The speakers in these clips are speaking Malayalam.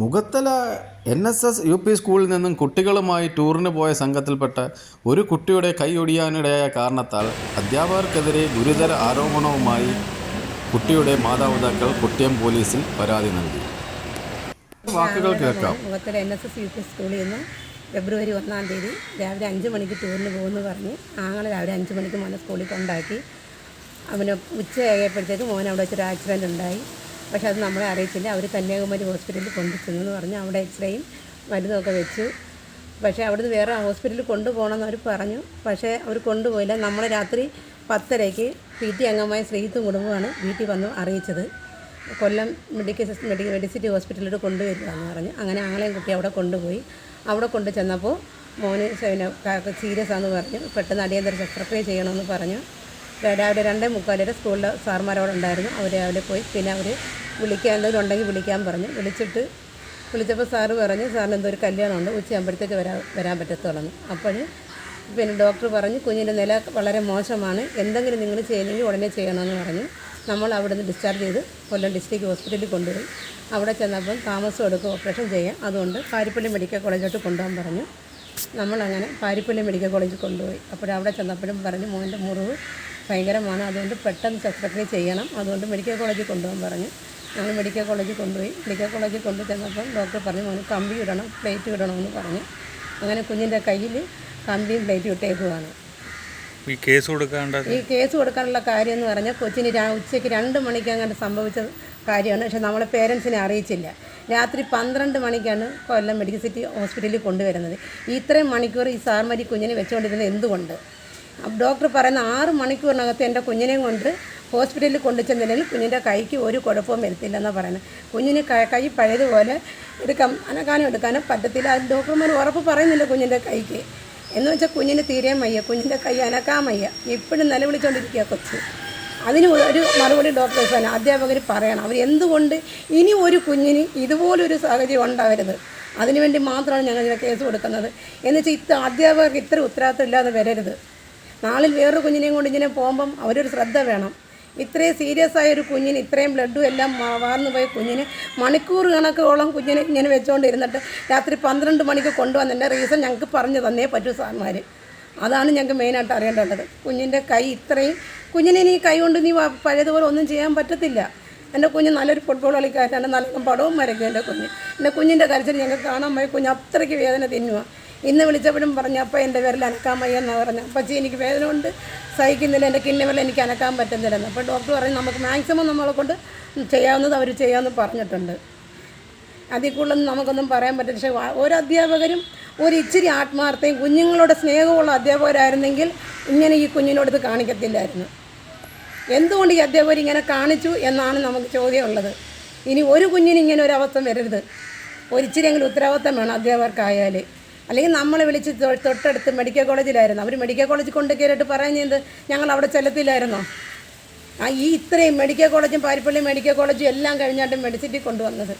Mukhathala N S S U P സ്കൂളിൽ നിന്നും കുട്ടികളുമായി ടൂറിന് പോയ സംഘത്തിൽപ്പെട്ട ഒരു കുട്ടിയുടെ കൈ ഒടിയാനിടയായ കാരണത്താൽ അധ്യാപകർക്കെതിരെ ഗുരുതര ആരോപണവുമായി കുട്ടിയുടെ മാതാപിതാക്കൾ കുട്ടിയം പോലീസിൽ പരാതി നൽകി. വാക്കുകൾ കേൾക്കാം. Mukhathala N S S U P സ്കൂളിൽ നിന്ന് ഫെബ്രുവരി ഒന്നാം തീയതി രാവിലെ അഞ്ച് മണിക്ക് ടൂറിന് പോകുമെന്ന് പറഞ്ഞ് ആങ്ങളെ രാവിലെ അഞ്ച് മണിക്ക് മോനെ സ്കൂളിൽ കൊണ്ടാക്കി. അവന് ഉച്ചയായപ്പോഴത്തേക്ക് മോൻ അവിടെ വെച്ചൊരു ആക്സിഡന്റ് ഉണ്ടായി. പക്ഷെ അത് നമ്മളെ അറിയിച്ചില്ല അവർ കന്യാകുമാരി ഹോസ്പിറ്റലിൽ കൊണ്ടുചെന്നു പറഞ്ഞ് അവിടെ എക്സ്റേയും മരുന്നൊക്കെ വെച്ചു. പക്ഷേ അവിടുന്ന് വേറെ ഹോസ്പിറ്റലിൽ കൊണ്ടുപോകണമെന്ന് അവർ പറഞ്ഞു. പക്ഷേ അവർ കൊണ്ടുപോയില്ല. നമ്മൾ രാത്രി പത്തരയ്ക്ക് പി ടി അംഗമായ ശ്രീത്തും കുടുംബമാണ് വീട്ടിൽ വന്ന് അറിയിച്ചത്. കൊല്ലം മെഡിക്കൽ മെഡിക്കൽ മെഡിസിറ്റി ഹോസ്പിറ്റലിൽ കൊണ്ടുവരികയെന്ന് പറഞ്ഞു. അങ്ങനെ ആങ്ങളെയും കുട്ടി അവിടെ കൊണ്ടുപോയി. അവിടെ കൊണ്ടു ചെന്നപ്പോൾ മോന് സീരിയസ് ആണെന്ന് പറഞ്ഞു. പെട്ടെന്ന് അടിയന്തര ശസ്ത്രക്രിയ ചെയ്യണമെന്ന് പറഞ്ഞു. രാവിലെ രണ്ട് മുക്കാലിയുടെ സ്കൂളിലെ സാർമാരവിടെ ഉണ്ടായിരുന്നു. അവർ രാവിലെ പോയി. പിന്നെ അവർ വിളിക്കാൻ എന്തെങ്കിലും ഉണ്ടെങ്കിൽ വിളിക്കാൻ പറഞ്ഞു. വിളിച്ചിട്ട് വിളിച്ചപ്പോൾ സാറ് പറഞ്ഞു സാറിന് എന്തോ ഒരു കല്യാണമുണ്ട്. ഉച്ചയാകുമ്പോഴത്തേക്ക് വരാൻ വരാൻ പറ്റത്തുള്ളൂ അപ്പോൾ പിന്നെ ഡോക്ടർ പറഞ്ഞു കുഞ്ഞിന്റെ നില വളരെ മോശമാണ്. എന്തെങ്കിലും നിങ്ങൾ ചെയ്യുന്നെങ്കിൽ ഉടനെ ചെയ്യണമെന്ന് പറഞ്ഞു. നമ്മൾ അവിടെ നിന്ന് ഡിസ്ചാർജ് ചെയ്ത് കൊല്ലം ഡിസ്ട്രിക്ട് ഹോസ്പിറ്റലിൽ കൊണ്ടുപോയി. അവിടെ ചെന്നപ്പം താമസം എടുക്കും ഓപ്പറേഷൻ ചെയ്യാം. അതുകൊണ്ട് പാരിപ്പള്ളി മെഡിക്കൽ കോളേജിലോട്ട് കൊണ്ടുപോകാൻ പറഞ്ഞു. നമ്മളങ്ങനെ പാരിപ്പള്ളി മെഡിക്കൽ കോളേജിൽ കൊണ്ടുപോയി. അപ്പോഴവിടെ ചെന്നപ്പോഴും പറഞ്ഞു മോന്റെ മുറിവ് ഭയങ്കരമാണ്. അതുകൊണ്ട് പെട്ടെന്ന് ശസ്ത്രക്രിയ ചെയ്യണം. അതുകൊണ്ട് മെഡിക്കൽ കോളേജിൽ കൊണ്ടുപോകാൻ പറഞ്ഞു. ഞങ്ങൾ മെഡിക്കൽ കോളേജിൽ കൊണ്ടുപോയി. മെഡിക്കൽ കോളേജിൽ കൊണ്ടു ചെന്നപ്പം ഡോക്ടർ പറഞ്ഞു മോന് കമ്പി ഇടണം പ്ലേറ്റ് ഇടണമെന്ന് പറഞ്ഞു. അങ്ങനെ കുഞ്ഞിന്റെ കയ്യിൽ കമ്പിയും പ്ലേറ്റും ഇട്ടേക്കുവാണ്. ഈ കേസ് കൊടുക്കാണ്ട് ഈ കേസ് കൊടുക്കാനുള്ള കാര്യം എന്ന് പറഞ്ഞാൽ കൊച്ചിന് രാ ഉച്ചയ്ക്ക് രണ്ട് മണിക്ക് അങ്ങനെ സംഭവിച്ച കാര്യമാണ്. പക്ഷെ നമ്മളെ പേരൻസിനെ അറിയിച്ചില്ല. രാത്രി പന്ത്രണ്ട് മണിക്കാണ് കൊല്ലം മെഡിക്കൽ സിറ്റി ഹോസ്പിറ്റലിൽ കൊണ്ടുവരുന്നത്. ഇത്രയും മണിക്കൂർ ഈ സാർമാരി കുഞ്ഞിനെ വെച്ചുകൊണ്ടിരുന്നത് എന്തുകൊണ്ട്? ഡോക്ടർ പറയുന്ന ആറ് മണിക്കൂറിനകത്ത് എന്റെ കുഞ്ഞിനെയും കൊണ്ട് ഹോസ്പിറ്റലിൽ കൊണ്ടുചെന്നില്ലെങ്കിൽ കുഞ്ഞിന്റെ കൈക്ക് ഒരു കുഴപ്പവും വരുത്തില്ലെന്നാണ് പറയുന്നത്. കുഞ്ഞിന് കൈ പഴയതുപോലെ എടുക്കാം അനക്കാനും എടുക്കാനും പറ്റത്തില്ല. അത് ഡോക്ടർമാർ ഉറപ്പ് പറയുന്നില്ല കുഞ്ഞിന്റെ കൈക്ക്. എന്ന് വെച്ചാൽ കുഞ്ഞിന് തീരെ വയ്യ കുഞ്ഞിന്റെ കൈ അനക്കാൻ വയ്യ ഇപ്പോഴും നിലവിളിച്ചുകൊണ്ടിരിക്കുക കൊച്ച്. അതിന് ഒരു മറുപടി ഡോക്ടേഴ്സ് തന്നെ അധ്യാപകർ പറയണം. അവർ എന്തുകൊണ്ട് ഇനി ഒരു കുഞ്ഞിന് ഇതുപോലൊരു സാഹചര്യം ഉണ്ടാവരുത്? അതിനുവേണ്ടി മാത്രമാണ് ഞങ്ങൾ ഇതിനെ കേസ് കൊടുക്കുന്നത്. എന്ന് വെച്ചാൽ ഇത്ര അധ്യാപകർക്ക് ഇത്ര ഉത്തരവാദിത്തം ഇല്ലാതെ വരരുത്. നാളിൽ വേറൊരു കുഞ്ഞിനെയും കൊണ്ട് ഇങ്ങനെ പോകുമ്പം അവരൊരു ശ്രദ്ധ വേണം. ഇത്രയും സീരിയസ് ആയ ഒരു കുഞ്ഞിന് ഇത്രയും ബ്ലഡും എല്ലാം വാർന്നു പോയ കുഞ്ഞിന് മണിക്കൂർ കണക്കോളം കുഞ്ഞിനെ ഇങ്ങനെ വെച്ചുകൊണ്ടിരുന്നിട്ട് രാത്രി പന്ത്രണ്ട് മണിക്ക് കൊണ്ടുവന്നതിന്റെ റീസൺ ഞങ്ങൾക്ക് പറഞ്ഞു തന്നേ പറ്റൂ സാർമാർ അതാണ് ഞങ്ങൾക്ക് മെയിനായിട്ട് അറിയേണ്ടത്. കുഞ്ഞിന്റെ കൈ ഇത്രയും കുഞ്ഞിനെ നീ കൈ കൊണ്ട് നീ പഴയതുപോലെ ഒന്നും ചെയ്യാൻ പറ്റത്തില്ല. എന്റെ കുഞ്ഞ് നല്ലൊരു ഫുട്ബോൾ കളിക്കാരനാണ് നല്ല പടവും വരയ്ക്കും എന്റെ കുഞ്ഞ്. എന്റെ കുഞ്ഞിന്റെ കരച്ചിൽ ഞങ്ങൾക്ക് കാണാൻ പോയി കുഞ്ഞ് അത്രയ്ക്ക് വേദന തിന്നുക ഇന്ന് വിളിച്ചപ്പോഴും പറഞ്ഞു അപ്പം എന്റെ പേരിൽ അനക്കാൻ വയ്യ എന്നാണ് പറഞ്ഞു. അപ്പച്ചി എനിക്ക് വേദന കൊണ്ട് സഹിക്കുന്നില്ല എന്റെ കിണ്ണവരിൽ എനിക്ക് അനക്കാൻ പറ്റുന്നില്ലെന്ന്. അപ്പോൾ ഡോക്ടർ പറഞ്ഞു നമുക്ക് മാക്സിമം നമ്മളെ കൊണ്ട് ചെയ്യാവുന്നത് അവർ ചെയ്യാമെന്ന് പറഞ്ഞിട്ടുണ്ട്. അതിൽ കൂടുതലൊന്നും നമുക്കൊന്നും പറയാൻ പറ്റില്ല. പക്ഷേ ഒരു അധ്യാപകരും ഒരു ഇച്ചിരി ആത്മാർത്ഥയും കുഞ്ഞുങ്ങളോട് സ്നേഹമുള്ള അധ്യാപകരായിരുന്നെങ്കിൽ ഇങ്ങനെ ഈ കുഞ്ഞിനോടത് കാണിക്കത്തില്ലായിരുന്നു. എന്തുകൊണ്ട് ഈ അധ്യാപകർ ഇങ്ങനെ കാണിച്ചു എന്നാണ് നമുക്ക് ചോദ്യമുള്ളത്. ഇനി ഒരു കുഞ്ഞിന് ഇങ്ങനെ ഒരു അവസ്ഥ വരരുത്. ഒരിച്ചിരിയെങ്കിലും ഉത്തരവാദിത്തം വേണം അധ്യാപകർക്കായാൽ അല്ലെങ്കിൽ നമ്മളെ വിളിച്ച് തൊട്ടടുത്ത് മെഡിക്കൽ കോളേജിലായിരുന്നു അവർ മെഡിക്കൽ കോളേജിൽ കൊണ്ട് കയറിയിട്ട് പറയുന്നത് ഞങ്ങൾ അവിടെ ചെല്ലത്തില്ലായിരുന്നോ? ആ ഈ ഇത്രയും മെഡിക്കൽ കോളേജും പാരിപ്പള്ളി മെഡിക്കൽ കോളേജും എല്ലാം കഴിഞ്ഞായിട്ട് മെഡിസിറ്റി കൊണ്ടുവന്നത്.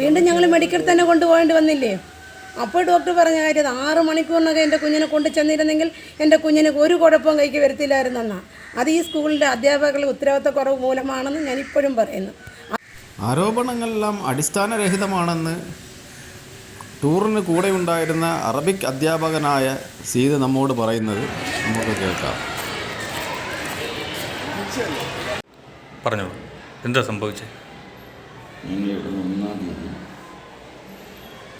വീണ്ടും ഞങ്ങൾ മെഡിക്കൽ തന്നെ കൊണ്ടുപോകേണ്ടി വന്നില്ലേ? അപ്പോൾ ഡോക്ടർ പറഞ്ഞ കാര്യം ആറ് മണിക്കൂറിനൊക്കെ എന്റെ കുഞ്ഞിനെ കൊണ്ട് ചെന്നിരുന്നെങ്കിൽ എന്റെ കുഞ്ഞിന് ഒരു കുഴപ്പവും കൈക്ക് വരുത്തില്ലായിരുന്നെന്നാണ് അത് ഈ സ്കൂളിന്റെ അധ്യാപകരുടെ ഉത്തരവാദിത്തക്കുറവ് മൂലമാണെന്ന് ഞാൻ ഇപ്പോഴും പറയുന്നു. ആരോപണങ്ങളെല്ലാം അടിസ്ഥാനരഹിതമാണെന്ന് ടൂറിന് കൂടെ ഉണ്ടായിരുന്ന അറബിക് അധ്യാപകനായ സീത നമ്മോട് പറയുന്നത് നമുക്ക് കേൾക്കാം. പറഞ്ഞോളൂ എന്താ സംഭവിച്ചത് ഞങ്ങൾ ഇവിടെ ഒന്നാം തീയതി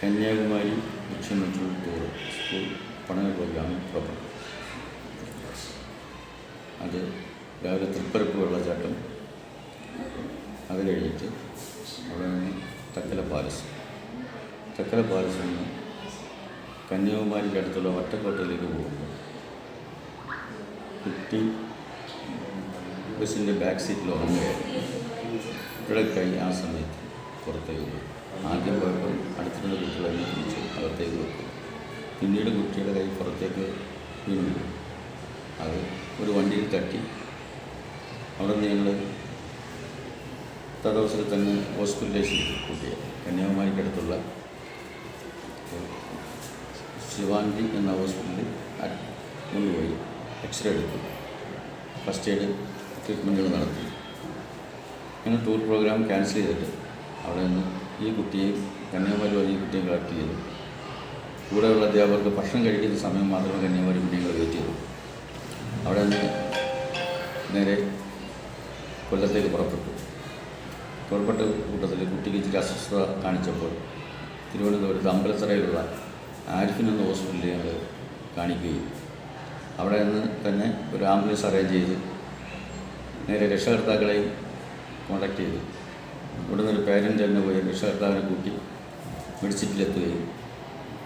കന്യാകുമാരി ലക്ഷ്യമിട്ടുള്ള ടൂർ സ്കൂൾ പഠന പ്രോഗ്രാമിൽ പുറപ്പെട്ടു അത് രാവിലെ തൃപ്പരപ്പ് വെള്ളച്ചാട്ടം അത് കഴിഞ്ഞിട്ട് അവിടെ നിന്ന് തക്കല പാലസ് തക്കല പാലസിൽ നിന്ന് കന്യാകുമാരിക്ക് അടുത്തുള്ള വട്ടക്കോട്ടയിലേക്ക് പോകുമ്പോൾ കുട്ടി ബസ്സിന്റെ ബാക്ക് സീറ്റിൽ ഉറങ്ങുകയായിരുന്നു ഇവിടെ കൈ ആ സമയത്ത് പുറത്തേക്ക് പോയി. ആദ്യം പോയപ്പോൾ അടുത്തുള്ള കുട്ടികളെല്ലാം തിരിച്ചു അകത്തേക്ക് വെക്കും. പിന്നീട് കുട്ടിയുടെ കൈ പുറത്തേക്ക് വീണു. അത് ഒരു വണ്ടിയിൽ തട്ടി അവിടെ നിന്ന് ഞങ്ങൾ തടവസരത്തിൽ തന്നെ ഹോസ്പിറ്റലിലേക്ക് കുട്ടിയെ കന്യാകുമാരിക്കടുത്തുള്ള ശിവാന്തി എന്ന ഹോസ്പിറ്റലിൽ കൊണ്ടുപോയി എക്സ്റേ എടുത്തു. ഫസ്റ്റ് എയ്ഡ് ട്രീറ്റ്മെന്റുകൾ നടത്തി. ഞങ്ങൾ ടൂർ പ്രോഗ്രാം ക്യാൻസൽ ചെയ്തിട്ട് അവിടെ നിന്ന് ഈ കുട്ടിയെയും കന്യാകുമാരി വഴി ഈ കുട്ടിയും കളക്ട് ചെയ്തു. കൂടെയുള്ള അധ്യാപകർക്ക് ഭക്ഷണം കഴിക്കുന്ന സമയം മാത്രമേ കന്യാകുമാരി കുട്ടികൾ വെയിറ്റ് ചെയ്തു അവിടെ നിന്ന് നേരെ കൊല്ലത്തേക്ക് പുറപ്പെട്ടു. പുറപ്പെട്ട കൂട്ടത്തിൽ കുട്ടിക്ക് ഇച്ചിരി അസ്വസ്ഥത കാണിച്ചപ്പോൾ തിരുവനന്തപുരത്ത് അമ്പലത്തറയിലുള്ള ആരിഫിൻ എന്ന ഹോസ്പിറ്റലിൽ ഞങ്ങൾ കാണിക്കുകയും അവിടെ നിന്ന് തന്നെ ഒരു ആംബുലൻസ് അറേഞ്ച് ചെയ്ത്. നേരെ രക്ഷകർത്താക്കളെയും കോണ്ടാക്ട് ചെയ്തു. ഇവിടെ നിന്നൊരു പേരന്റ് തന്നെ പോയി രക്ഷകർത്താവിനെ കൂട്ടി മെഡിസിറ്റിലെത്തുകയും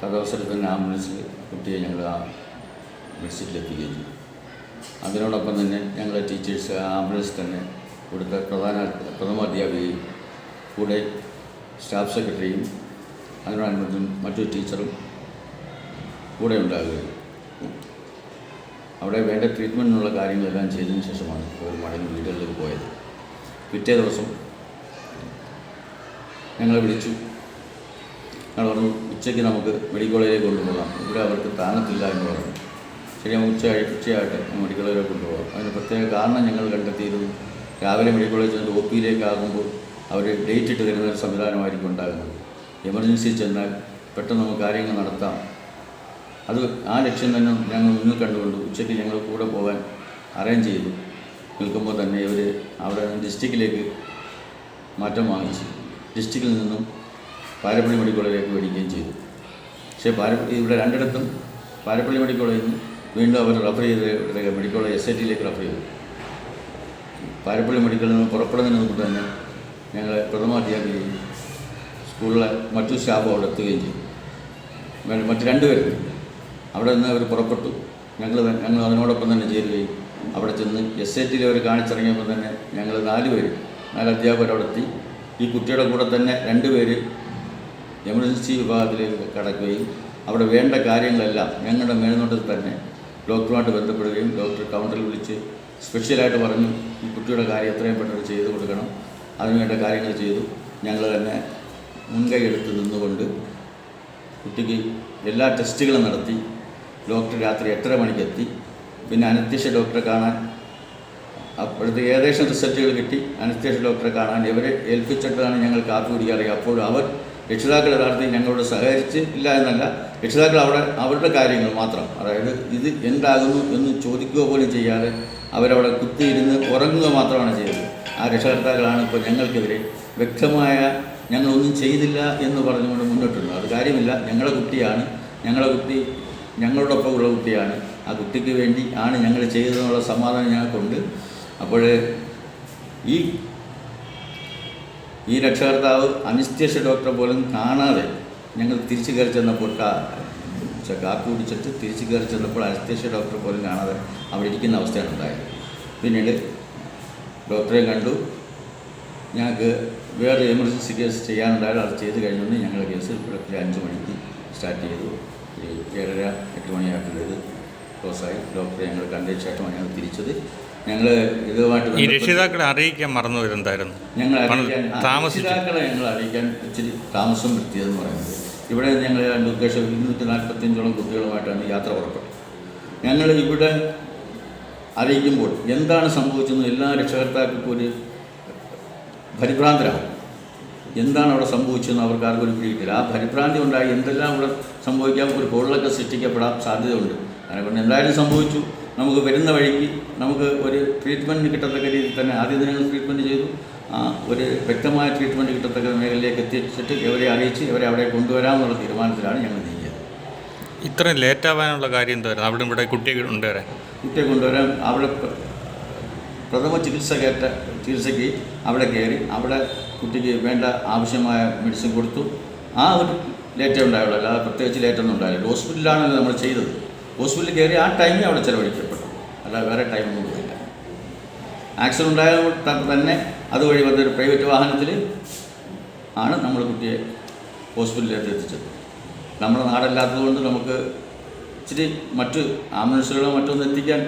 തദവസരത്തിൽ തന്നെ ആംബുലൻസിൽ കുട്ടിയെ ഞങ്ങൾ ആ മെഡിസിറ്റിലെത്തുകയും ചെയ്തു. അതിനോടൊപ്പം തന്നെ ഞങ്ങളെ ടീച്ചേഴ്സ് ആംബുലൻസ് തന്നെ ഇവിടുത്തെ പ്രധാന പ്രഥമ അധ്യാപികയും കൂടെ സ്റ്റാഫ് സെക്രട്ടറിയും അതിനോടനുബന്ധിച്ചും മറ്റൊരു ടീച്ചറും കൂടെ ഉണ്ടാകുകയും അവിടെ വേണ്ട ട്രീറ്റ്മെന്റിനുള്ള കാര്യങ്ങളെല്ലാം ചെയ്തതിന് ശേഷമാണ് അവർ മടങ്ങി വീടുകളിലേക്ക് പോയത്. പിറ്റേ ദിവസം ഞങ്ങളെ വിളിച്ചു. ഞങ്ങൾ പറഞ്ഞു ഉച്ചയ്ക്ക് നമുക്ക് മെഡിക്കൽ കോളേജിലേക്ക് കൊണ്ടുപോകാം. ഇവിടെ അവർക്ക് താങ്ങത്തില്ല എന്ന് പറഞ്ഞു. ശരി നമുക്ക് ഉച്ച ഉച്ചയായിട്ട് മെഡിക്കൽ കോളേജിലേക്ക് കൊണ്ടുപോകാം. അതിന് പ്രത്യേക കാരണം ഞങ്ങൾ കണ്ടെത്തിയിരുന്നു രാവിലെ മെഡിക്കൽ കോളേജിൽ ഒ പിയിലേക്കാകുമ്പോൾ അവർ ഡേറ്റ് ഇട്ട് തരുന്ന ഒരു സംവിധാനമായിരിക്കും ഉണ്ടാകുന്നത്. എമർജൻസി ചെന്നാൽ പെട്ടെന്ന് നമുക്ക് കാര്യങ്ങൾ നടത്താം. അത് ആ ലക്ഷ്യം തന്നെ ഞങ്ങൾ മുന്നിൽ കണ്ടുകൊണ്ട് ഉച്ചയ്ക്ക് ഞങ്ങൾ കൂടെ പോകാൻ അറേഞ്ച് ചെയ്തു. നിൽക്കുമ്പോൾ തന്നെ ഇവർ അവിടെ ഡിസ്ട്രിക്റ്റിലേക്ക് മാറ്റം വാങ്ങിച്ചു. ഡിസ്ട്രിക്റ്റിൽ നിന്നും പാരപ്പള്ളി മെഡിക്കൽ കോളേജിലേക്ക് മേടിക്കുകയും ചെയ്തു. പക്ഷേ പാര ഇവിടെ രണ്ടിടത്തും പാരപ്പള്ളി മെഡിക്കൽ കോളേജിൽ നിന്ന് വീണ്ടും അവർ റഫർ ചെയ്ത് മെഡിക്കൽ കോളേജ് എസ് ഐ ടിയിലേക്ക് റെഫർ ചെയ്തു. പാരപ്പള്ളി മെഡിക്കലിൽ നിന്ന് പുറപ്പെടുന്നതിന് മുമ്പ് തന്നെ ഞങ്ങളെ പ്രഥമാധ്യാപികയും സ്കൂളിലെ മറ്റു സ്റ്റാഫ് അവിടെ എത്തുകയും ചെയ്തു. മറ്റു രണ്ടുപേരും അവിടെ നിന്ന് അവർ പുറപ്പെട്ടു. ഞങ്ങൾ ഞങ്ങൾ അതിനോടൊപ്പം തന്നെ ചേരുകയും അവിടെ ചെന്ന് എസ് ഐ ടിയിൽ അവർ കാണിച്ചിറങ്ങിയപ്പോൾ തന്നെ ഞങ്ങൾ നാല് പേര് നാല് അധ്യാപകർ അവിടെ എത്തി. ഈ കുട്ടിയുടെ കൂടെ തന്നെ രണ്ട് പേര് എമർജൻസി വിഭാഗത്തിലേക്ക് കടക്കുകയും അവിടെ വേണ്ട കാര്യങ്ങളെല്ലാം ഞങ്ങളുടെ മേൽനോട്ടത്തിൽ തന്നെ ഡോക്ടറുമായിട്ട് ബന്ധപ്പെടുകയും ഡോക്ടർ കൗണ്ടറിൽ വിളിച്ച് സ്പെഷ്യലായിട്ട് പറഞ്ഞു ഈ കുട്ടിയുടെ കാര്യം എത്രയും പെട്ടെന്ന് ചെയ്തു കൊടുക്കണം. അതിനുവേണ്ട കാര്യങ്ങൾ ചെയ്തു. ഞങ്ങൾ തന്നെ മുൻകൈ എടുത്ത് നിന്നുകൊണ്ട് കുട്ടിക്ക് എല്ലാ ടെസ്റ്റുകളും നടത്തി. ഡോക്ടർ രാത്രി എട്ടര മണിക്കെത്തി. പിന്നെ അനസ്തേഷ്യ ഡോക്ടറെ കാണാൻ അപ്പോഴത്തെ ഏകദേശം റിസൾട്ടുകൾ കിട്ടി. അനസ്തേഷ്യ ഡോക്ടറെ കാണാൻ ഇവരെ ഏൽപ്പിച്ചിട്ടാണ് ഞങ്ങൾ കാത്തു കുടിക്കാറ്. അപ്പോൾ അവർ രക്ഷിതാക്കൾ യഥാർത്ഥത്തിൽ ഞങ്ങളോട് സഹകരിച്ച് ഇല്ല എന്നല്ല. രക്ഷിതാക്കൾ അവിടെ അവരുടെ കാര്യങ്ങൾ മാത്രം. അതായത് ഇത് എന്താകുന്നു എന്ന് ചോദിക്കുക പോലും ചെയ്യാതെ അവരവിടെ കുത്തിയിരുന്ന് ഉറങ്ങുക മാത്രമാണ് ചെയ്തത്. ആ രക്ഷകർത്താക്കളാണ് ഇപ്പോൾ ഞങ്ങൾക്കെതിരെ വ്യക്തമായ ഞങ്ങളൊന്നും ചെയ്തില്ല എന്ന് പറഞ്ഞുകൊണ്ട് മുന്നോട്ടുള്ളൂ അത് കാര്യമില്ല. ഞങ്ങളെ കുട്ടിയാണ്. ഞങ്ങളെ കുട്ടി ഞങ്ങളോടൊപ്പം ഉള്ള കുട്ടിയാണ്. ആ കുട്ടിക്ക് വേണ്ടി ആണ് ഞങ്ങൾ ചെയ്തതെന്നുള്ള സമാധാനം ഞങ്ങൾക്കുണ്ട്. അപ്പോൾ ഈ ഈ രക്ഷകർത്താവ് അനിസ്തേഷ്യ ഡോക്ടറെ പോലും കാണാതെ ഞങ്ങൾ തിരിച്ചു കയറി ചെന്നപ്പോൾ കാപ്പി കുടിച്ചിട്ട് തിരിച്ചു കയറി ചെന്നപ്പോൾ അനിസ്തേഷ്യ ഡോക്ടറെ പോലും കാണാതെ അവിടെ ഇരിക്കുന്ന അവസ്ഥയാണ് ഉണ്ടായത്. പിന്നീട് ഡോക്ടറെ കണ്ടു. ഞങ്ങൾക്ക് വേറെ എമർജൻസി കേസ് ചെയ്യാനുണ്ടായാലും അത് ചെയ്ത് കഴിഞ്ഞുകൊണ്ട് ഞങ്ങളുടെ കേസ് വെളുപ്പിലെ അഞ്ച് മണിക്ക് സ്റ്റാർട്ട് ചെയ്തു. ഒരു ഏഴര എട്ട് മണിയായപ്പോൾ ഇത് ക്ലോസായി ഡോക്ടറെ ഞങ്ങൾ കണ്ടതിന് ശേഷമാണ് ഞങ്ങൾ തിരിച്ചത്. ഞങ്ങൾ ഇതുമായിട്ട് ഈ രക്ഷിതാക്കളെ അറിയിക്കാൻ മറന്നു വരുന്നതായിരുന്നു ഞങ്ങൾ പണം അറിയിക്കാൻ താമസിച്ചു. രക്ഷിതാക്കളെ ഞങ്ങൾ അറിയിക്കാൻ ഇച്ചിരി താമസം വരുത്തിയതെന്ന് പറയുന്നത്. ഇവിടെ ഞങ്ങൾ രണ്ട് ഉദ്ദേശം ഇരുന്നൂറ്റി നാൽപ്പത്തിയഞ്ചോളം കുട്ടികളുമായിട്ടാണ് യാത്ര പുറപ്പെട്ടത്. ഞങ്ങൾ ഇവിടെ അറിയിക്കുമ്പോൾ എന്താണ് സംഭവിച്ചതെന്ന് എല്ലാ രക്ഷകർത്താക്കൾക്കും ഒരു പരിഭ്രാന്തരാകും എന്താണ് അവിടെ സംഭവിച്ചതെന്ന് അവർക്ക് ആർക്കും ഒരു പിടിയിട്ടില്ല. ആ പരിഭ്രാന്തി ഉണ്ടായി എന്തെല്ലാം ഇവിടെ സംഭവിക്കാം ഒരു പൊള്ളലൊക്കെ സൃഷ്ടിക്കപ്പെടാൻ സാധ്യതയുണ്ട്. അതിനെക്കൊണ്ട് എന്തായാലും സംഭവിച്ചു. നമുക്ക് വരുന്ന വഴിക്ക് നമുക്ക് ഒരു ട്രീറ്റ്മെന്റ് കിട്ടത്തക്ക രീതിയിൽ തന്നെ ആദ്യ ദിനങ്ങൾ ട്രീറ്റ്മെന്റ് ചെയ്തു. ആ ഒരു വ്യക്തമായ ട്രീറ്റ്മെന്റ് കിട്ടത്തക്ക മേഖലയിലേക്ക് എത്തിച്ചിട്ട് ഇവരെ അറിയിച്ച് ഇവരെ അവിടെ കൊണ്ടുവരാമെന്നുള്ള തീരുമാനത്തിലാണ് ഞങ്ങൾ നീങ്ങിയത്. ഇത്രയും ലേറ്റ് ആവാനുള്ള കാര്യം എന്തായിരുന്നു അവിടെ ഇവിടെ കുട്ടിയെ കൊണ്ടുവരാൻ കുട്ടിയെ കൊണ്ടുവരാൻ അവിടെ പ്രഥമ ചികിത്സ കേട്ട ചികിത്സയ്ക്ക് അവിടെ കയറി അവിടെ കുട്ടിക്ക് വേണ്ട ആവശ്യമായ മെഡിസിൻ കൊടുത്തു. ആ ഒരു ലേറ്റേ ഉണ്ടായുള്ളൂ. അല്ലാതെ പ്രത്യേകിച്ച് ലേറ്റൊന്നും ഉണ്ടായില്ല. ഹോസ്പിറ്റലിലാണല്ലോ നമ്മൾ ചെയ്തത്. ഹോസ്പിറ്റലിൽ കയറി ആ ടൈമിൽ അവിടെ ചിലവഴിക്കപ്പെട്ടു. അല്ലാതെ വേറെ ടൈമൊന്നും പോയില്ല. ആക്സിഡന്റ് ഉണ്ടായ തന്നെ അതുവഴി വന്നൊരു പ്രൈവറ്റ് വാഹനത്തിൽ ആണ് നമ്മൾ കുട്ടിയെ ഹോസ്പിറ്റലിലേക്ക് എത്തിച്ചത്. നമ്മുടെ നാടല്ലാത്തതുകൊണ്ട് നമുക്ക് ഇച്ചിരി മറ്റ് ആംബുലൻസുകളോ മറ്റൊന്നും എത്തിക്കാൻ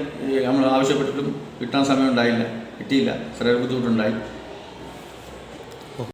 നമ്മൾ ആവശ്യപ്പെട്ടിട്ടും കിട്ടാൻ സമയം ഉണ്ടായില്ല. കിട്ടിയില്ല. ചെറിയ ബുദ്ധിമുട്ടുണ്ടായി.